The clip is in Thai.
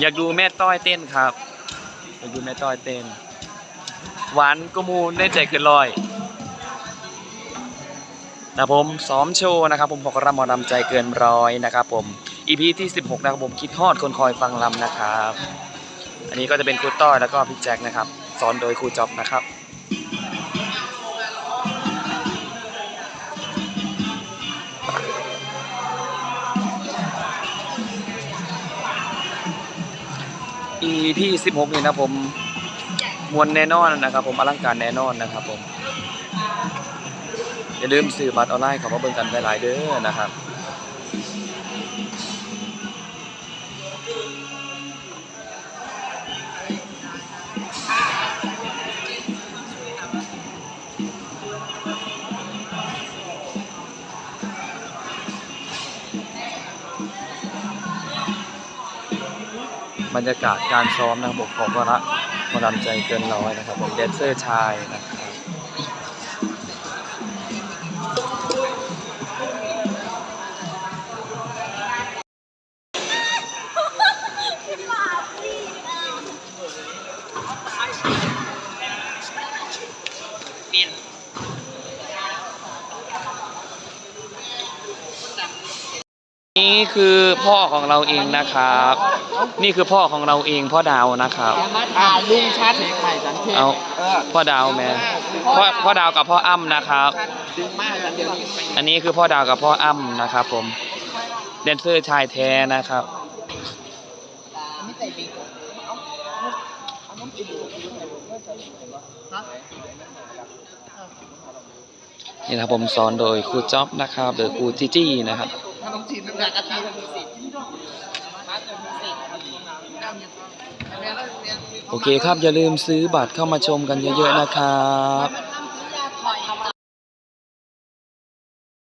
อยากดูแม่ต้อยเต้นครับ อยากดูแม่ต้อยเต้น หวานก็มูลได้ใจเกินร้อยนะผมซ้อมโชว์นะครับ ผมพกรำมอรำใจเกินร้อยนะครับ ผมอีพีที่ 16 นะครับผมคิดฮอดคนคอยฟังลำนะครับ อันนี้ก็จะเป็นครูต้อยแล้วก็พี่แจ็คนะครับ สอนโดยครูจ็อบนะครับ EP 16 นี่นะผมมวลแน่นอนนะครับ ผมอลังการแน่นอนนะครับผมอย่าลืมซื้อบัตรออนไลน์เข้ามาเบิ่งกันหลายๆเด้อนะครับ บรรยากาศการซ้อมนะครับผมของวระมาดำใจเกินร้อยนะครับผมแดนเซอร์ชายนะครับนี่ คือพ่อของเราเองนะครับ นี่คือพ่อของเราเองพ่อดาวนะครับ อ่าลุงชัดเพลงใหม่สันเพลงเอาเออพ่อดาวแม่พ่อพ่อดาวกับพ่ออ้ำนะครับ ดึงมากสันเดียวนี้ไปอันนี้คือพ่อดาวกับพ่ออ้ำนะครับ ผมแดนเซอร์ชายแท้นะครับ ไม่ใส่บิ๊กนี่นะครับผมสอนโดยครูจ๊อบนะครับหรือครูจีจี้นะครับ้องจีนน้ำยากะทิมันมีสิทธิ์โอเคครับอย่าลืมซื้อบัตรเข้ามาชมกันเยอะๆนะครับ